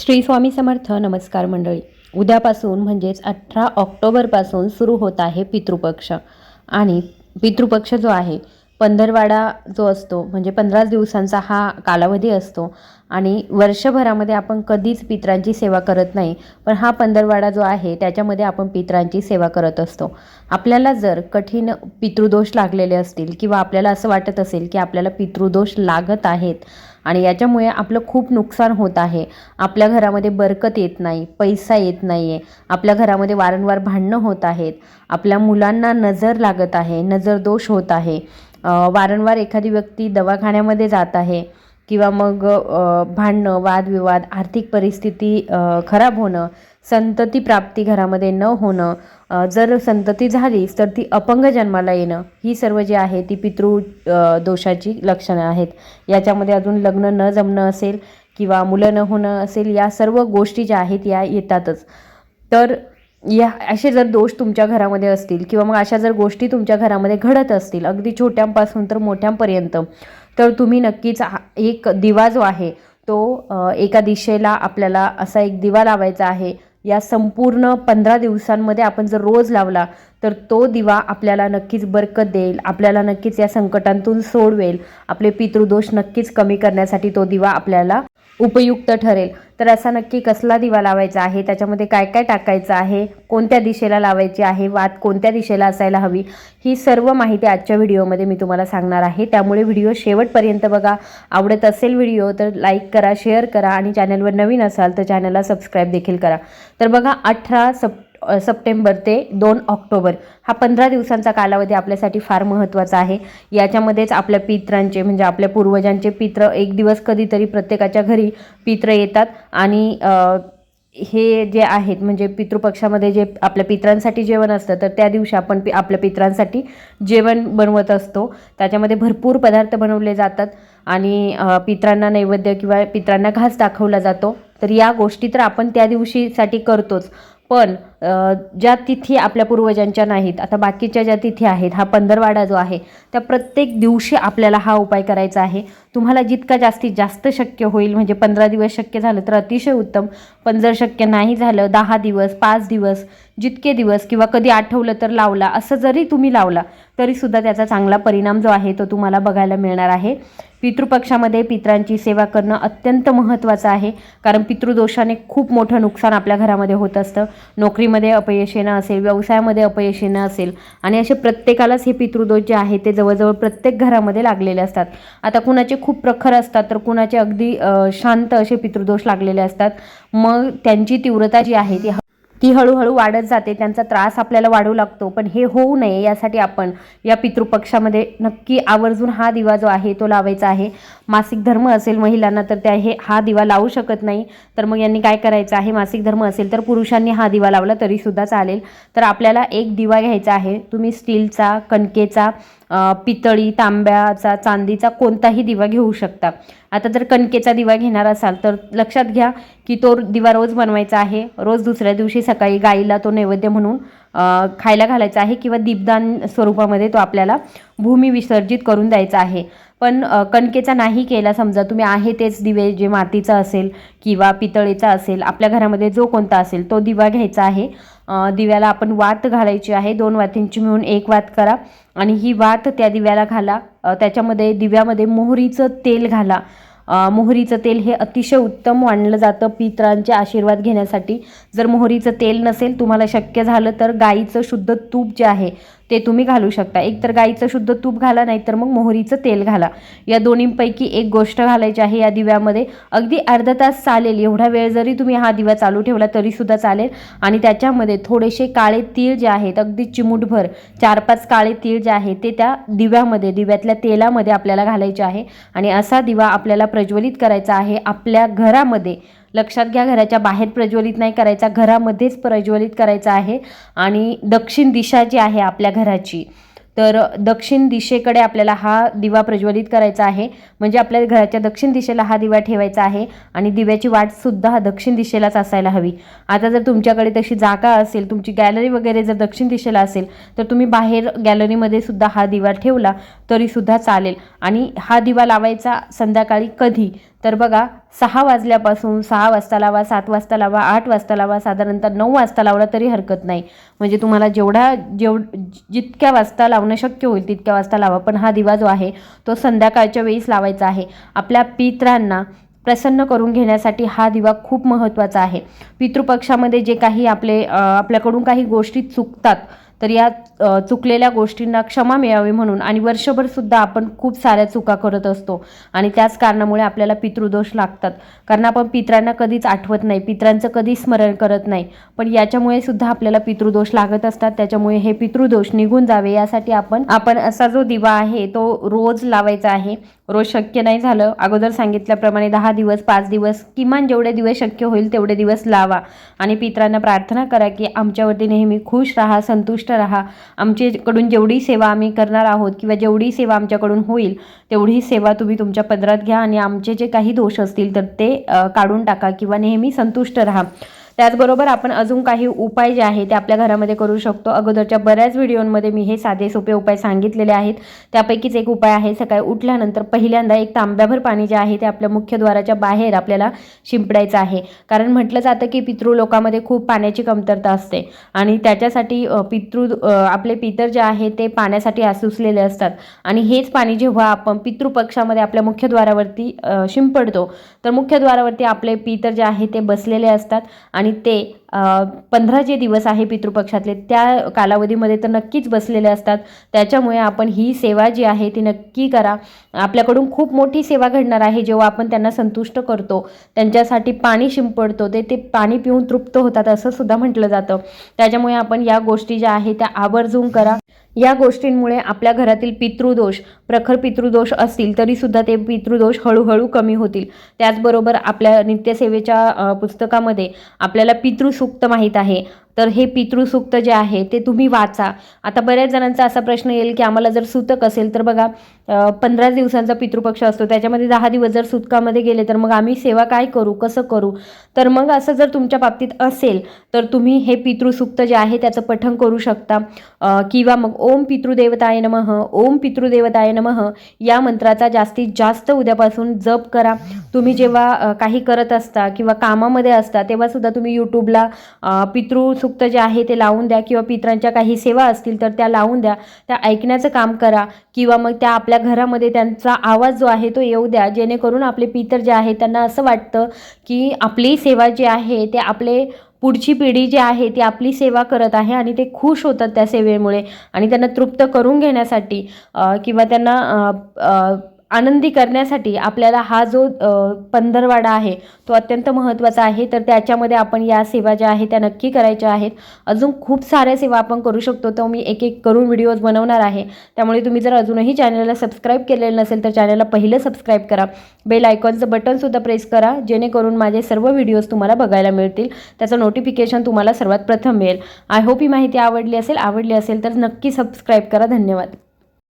श्री स्वामी समर्थ नमस्कार मंडळी. उद्यापासून म्हणजेच अठरा ऑक्टोबरपासून सुरू होत आहे पितृपक्ष. आणि पितृपक्ष जो आहे पंधरवाडा जो असतो म्हणजे पंधराच दिवसांचा हा कालावधी असतो. आणि वर्षभरामध्ये आपण कधीच पित्रांची सेवा करत नाही पण हा पंधरवाडा जो आहे त्याच्यामध्ये आपण पित्रांची सेवा करत असतो. आपल्याला जर कठीण पितृदोष लागलेले असतील किंवा आपल्याला असं वाटत असेल की आपल्याला पितृदोष लागत आहेत आणि याच्यामुळे आपलं खूप नुकसान होत आहे. आपल्या घरामध्ये बरकत येत नाही पैसा येत नाही आहे आपल्या घरामध्ये वारंवार भांडणं होत आहेत. आपल्या मुलांना नजर लागत आहे नजर दोष होत आहे. वारंवार एखादी व्यक्ती दवाखान्यामध्ये जात आहे किंवा मग भांडणं वादविवाद आर्थिक परिस्थिती खराब होणं संतती प्राप्ती घरामध्ये न होणं जर संतती झालीच तर ती अपंग जन्माला येणं ही सर्व जी आहे ती पितृ दोषाची लक्षणं आहेत. याच्यामध्ये अजून लग्न न जमणं असेल किंवा मुलं न होणं असेल या सर्व गोष्टी ज्या आहेत या येतातच. तर या असे जर दोष तुमच्या घरामध्ये असतील किंवा मग अशा जर गोष्टी तुमच्या घरामध्ये घडत असतील अगदी छोट्यांपासून तर मोठ्यांपर्यंत तर तुम्ही नक्कीच हा- एक दिवा जो आहे तो एका दिशेला आपल्याला असा एक दिवा लावायचा आहे या संपूर्ण पंधरा दिवसांमध्ये आपण जर रोज लावला तर तो दिवा आपल्याला नक्कीच बरकत देईल आपल्याला नक्कीच या संकटांतून सोडवेल. आपले पितृदोष नक्कीच कमी करण्यासाठी तो दिवा आपल्याला उपयुक्त ठरेल. तर असा नक्की कसला दिवा लावायचा आहे? त्याच्यामध्ये काय काय टाकायचं आहे? कोणत्या दिशेला लावायची आहे? वात कोणत्या दिशेला असायला हवी? ही सर्व माहिती आजच्या व्हिडिओमध्ये मी तुम्हाला सांगणार आहे. त्यामुळे व्हिडिओ शेवटपर्यंत बघा. आवडत असेल व्हिडिओ तर लाईक करा शेअर करा आणि चॅनलवर नवीन असाल तर चॅनलला सबस्क्राईब देखील करा. तर बघा अठरा सप सप्टेंबर ते दोन ऑक्टोबर. हा पंधरा दिवसांचा कालावधी आपल्यासाठी फार महत्त्वाचा आहे. याच्यामध्येच आपल्या पित्रांचे म्हणजे आपल्या पूर्वजांचे पित्र एक दिवस कधीतरी प्रत्येकाच्या घरी पित्र येतात आणि हे जे आहेत म्हणजे पितृपक्षामध्ये जे आपल्या पित्रांसाठी जेवण असतं तर त्या दिवशी आपण पि आपल्या पित्रांसाठी जेवण बनवत असतो. त्याच्यामध्ये भरपूर पदार्थ बनवले जातात आणि पित्रांना नैवेद्य किंवा पित्रांना घास दाखवला जातो. तर या गोष्टी तर आपण त्या दिवशीसाठी करतोच. पण ज्या तिथी आपल्या पूर्वजांच्या नाहीत आता बाकीच्या ज्या तिथी आहेत हा पंधरवाडा जो आहे त्या प्रत्येक दिवशी आपल्याला हा उपाय करायचा आहे. तुम्हाला जितका जास्तीत जास्त शक्य होईल म्हणजे पंधरा दिवस शक्य झालं तर अतिशय उत्तम. पण जर शक्य नाही झालं दहा दिवस पाच दिवस जितके दिवस किंवा कधी आठवलं तर लावला असं जरी तुम्ही लावला तरीसुद्धा त्याचा चांगला परिणाम जो आहे तो तुम्हाला बघायला मिळणार आहे. पितृपक्षामध्ये पित्रांची सेवा करणं अत्यंत महत्त्वाचं आहे कारण पितृदोषाने खूप मोठं नुकसान आपल्या घरामध्ये होत असतं. नोकरी नोकरीमध्ये अपयश येणं असेल व्यवसायामध्ये अपयश येणं असेल आणि असे प्रत्येकालाच हे पितृदोष जे आहे ते जवळजवळ प्रत्येक घरामध्ये लागलेले असतात. आता कुणाचे खूप प्रखर असतात तर कुणाचे अगदी शांत असे पितृदोष लागलेले असतात. मग त्यांची तीव्रता जी आहे ती ती हळूहळू वाढत जाते त्यांचा त्रास आपल्याला वाढू लागतो. पण हे होऊ नये यासाठी आपण या पितृपक्षामध्ये नक्की आवर्जून हा दिवा जो आहे तो लावायचा आहे. मासिक धर्म असेल महिलांना तर त्या हे हा दिवा लावू शकत नाही. तर मग यांनी काय करायचं आहे? मासिक धर्म असेल तर पुरुषांनी हा दिवा लावला तरीसुद्धा चालेल. तर आपल्याला एक दिवा घ्यायचा आहे. तुम्ही स्टीलचा कणकेचा पितळी तांब्याचा चांदीचा कोणताही दिवा घेऊ शकता. आता जर कणकेचा दिवा घेणार असाल तर लक्षात घ्या की तो दिवा रोज बनवायचा आहे. रोज दुसऱ्या दिवशी सकाळी गाईला तो नैवेद्य म्हणून खायला घालायचा आहे किंवा दीपदान स्वरूपामध्ये तो आपल्याला भूमी विसर्जित करून द्यायचा आहे. पण कणकेचा नाही केला. समजा तुम्ही आहे तेच दिवे जे मातीचा असेल किंवा पितळेचा असेल आपल्या घरामध्ये जो कोणता असेल तो दिवा घ्यायचा आहे. दिव्याला आपण वात घालायची आहे. दोन वातींची मिळून एक वात करा आणि ही वात त्या दिव्याला घाला. त्याच्यामध्ये दिव्यामध्ये मोहरीचं तेल घाला. मोहरीचं तेल हे अतिशय उत्तम मानलं जातं पितरांचे आशीर्वाद घेण्यासाठी. जर मोहरीचं तेल नसेल तुम्हाला शक्य झालं तर गाईचं शुद्ध तूप जे आहे ते तुम्ही घालू शकता. एक तर गाईचं शुद्ध तूप घाला नाहीतर मग मोहरीचं तेल घाला. या दोन्हींपैकी एक गोष्ट घालायची आहे या दिव्यामध्ये. अगदी अर्धा तास चालेल. एवढा वेळ जरी तुम्ही हा दिवा चालू ठेवला तरीसुद्धा चालेल. आणि त्याच्यामध्ये थोडेसे काळे तीळ जे आहेत अगदी चिमूटभर चार पाच काळे तीळ जे आहे ते त्या दिव्यामध्ये दिव्यातल्या तेलामध्ये आपल्याला घालायचे आहे. आणि असा दिवा आपल्याला प्रज्वलित करायचा आहे आपल्या घरामध्ये. लक्षात घ्या घराच्या बाहेर प्रज्वलित नाही करायचा घरामध्येच प्रज्वलित करायचा आहे. आणि दक्षिण दिशा जी आहे आपल्या घराची तर दक्षिण दिशेकडे आपल्याला हा दिवा प्रज्वलित करायचा आहे. म्हणजे आपल्या घराच्या दक्षिण दिशेला हा दिवा ठेवायचा आहे आणि दिव्याची वाटसुद्धा हा दक्षिण दिशेलाच असायला हवी. आता जर तुमच्याकडे तशी जागा असेल तुमची गॅलरी वगैरे जर दक्षिण दिशेला असेल तर तुम्ही बाहेर गॅलरीमध्ये सुद्धा हा दिवा ठेवला तरीसुद्धा चालेल. आणि हा दिवा लावायचा संध्याकाळी कधी? तर बघा सहा वाजल्यापासून सहा वाजता लावा सात वाजता लावा आठ वाजता लावा साधारणतः नऊ वाजता लावला तरी हरकत नाही. म्हणजे तुम्हाला जेवढा जेव जितक्या वाजता लावणं शक्य होईल तितक्या वाजता लावा. पण हा दिवा जो आहे तो संध्याकाळच्या वेळीस लावायचा आहे. आपल्या पित्रांना प्रसन्न करून घेण्यासाठी हा दिवा खूप महत्त्वाचा आहे. पितृपक्षामध्ये जे काही आपले आपल्याकडून काही गोष्टी चुकतात तर या चुकलेल्या गोष्टींना क्षमा मिळावी म्हणून आणि वर्षभरसुद्धा आपण खूप साऱ्या चुका करत असतो आणि त्याच कारणामुळे आपल्याला पितृदोष लागतात. कारण आपण पित्रांना कधीच आठवत नाही पित्रांचं कधीच स्मरण करत नाही. पण याच्यामुळे सुद्धा आपल्याला पितृदोष लागत असतात. त्याच्यामुळे हे पितृदोष निघून जावे यासाठी आपण आपण असा जो दिवा आहे तो रोज लावायचा आहे. रोज शक्य नाही झालं अगोदर सांगितल्याप्रमाणे दहा दिवस पाच दिवस किमान जेवढे दिवस शक्य होईल तेवढे दिवस लावा. आणि पित्रांना प्रार्थना करा की आमच्यावरती नेहमी खुश राहा संतुष्ट राहा. आमच्याकडून जेवढी सेवा आम्ही करणार आहोत किंवा जेवढी सेवा आमच्याकडून होईल तेवढी सेवा तुम्ही तुमच्या पदरात घ्या आणि आमचे जे काही दोष असतील तर ते काढून टाका किंवा नेहमी संतुष्ट राहा. त्याचबरोबर आपण अजून काही उपाय जे आहे ते आपल्या घरामध्ये करू शकतो. अगोदरच्या बऱ्याच व्हिडिओमध्ये मी हे साधे सोपे उपाय सांगितलेले आहेत. त्यापैकीच एक उपाय आहे सकाळी उठल्यानंतर पहिल्यांदा एक तांब्याभर पाणी जे आहे ते आपल्या मुख्यद्वाराच्या बाहेर आपल्याला शिंपडायचं आहे. कारण म्हटलं जातं की पितृ लोकामध्ये खूप पाण्याची कमतरता असते आणि त्याच्यासाठी पितृ आपले पितर जे आहे ते पाण्यासाठी आसुसलेले असतात. आणि हेच पाणी जेव्हा आपण पितृपक्षामध्ये आपल्या मुख्यद्वारावरती शिंपडतो तर मुख्यद्वारावरती आपले पितर जे आहे ते बसलेले असतात आणि ते पंधरा जे दिवस आहे पितृपक्षातले त्या कालावधीमध्ये तर नक्कीच बसलेले असतात. त्याच्यामुळे आपण ही सेवा जी आहे ती नक्की करा. आपल्याकडून खूप मोठी सेवा घडणार आहे जेव्हा आपण त्यांना संतुष्ट करतो. त्यांच्यासाठी पाणी शिंपडतो. ते ते पाणी पिऊन तृप्त होतात असं सुद्धा म्हटलं जातं. त्याच्यामुळे आपण या गोष्टी ज्या आहे त्या आवर्जून करा. या गोष्टींमुळे आपल्या घरातील पितृदोष प्रखर पितृदोष असतील तरीसुद्धा ते पितृदोष हळूहळू कमी होतील. त्याचबरोबर आपल्या नित्यसेवेच्या पुस्तकामध्ये आपल्याला पितृसूक्त माहीत आहे. तर हे पितृसूक्त जे आहे ते तुम्ही वाचा. आता बऱ्याच जणांचा असा प्रश्न येईल की आम्हाला जर सुतक असेल तर बघा पंधरा दिवसांचा पितृपक्ष असतो. त्याच्यामध्ये दहा दिवस जर सुतकामध्ये गेले तर मग आम्ही सेवा काय करू? कसं करू? तर मग असं जर तुमच्या बाबतीत असेल तर तुम्ही हे पितृसूक्त जे आहे त्याचं पठण करू शकता. किंवा मग ओम पितृदेवताय नमः ओम पितृदेवताय नमः या मंत्राचा जास्तीत जास्त उद्यापासून जप करा. तुम्ही जेव्हा काही करत असता किंवा कामामध्ये असता तेव्हा सुद्धा तुम्ही यूट्यूबला पितृसुक्त सूक्त जे आहे ते लावून द्या किंवा पितरांच्या काही सेवा असतील तर त्या लावून द्या. त्या ऐकण्याचं काम करा किंवा मग त्या आपल्या घरामध्ये त्यांचा आवाज जो आहे तो येऊ द्या. जेणेकरून आपले पितर जे आहे त्यांना असं वाटतं की आपली सेवा जी आहे ते आपले पुढची पिढी जी आहे ती आपली सेवा करत आहे आणि ते खुश होतात त्या सेवेमुळे. आणि त्यांना तृप्त करून घेण्यासाठी किंवा त्यांना आनंदी करण्यासाठी आपल्याला हा जो पंधरवाडा आहे तो अत्यंत महत्त्वाचा आहे. तर त्याच्यामध्ये आपण या सेवा ज्या आहेत त्या नक्की करायच्या आहेत. अजून खूप साऱ्या सेवा आपण करू शकतो. तर मी एक एक करून व्हिडिओज बनवणार आहे. त्यामुळे तुम्ही जर अजूनही चॅनलला सबस्क्राईब केलेलं नसेल तर चॅनलला पहिलं सबस्क्राईब करा. बेल आयकॉनचं बटनसुद्धा प्रेस करा जेणेकरून माझे सर्व व्हिडिओज तुम्हाला बघायला मिळतील. त्याचं नोटिफिकेशन तुम्हाला सर्वात प्रथम मिळेल. आय होप ही माहिती आवडली असेल. आवडली असेल तर नक्की सबस्क्राईब करा. धन्यवाद.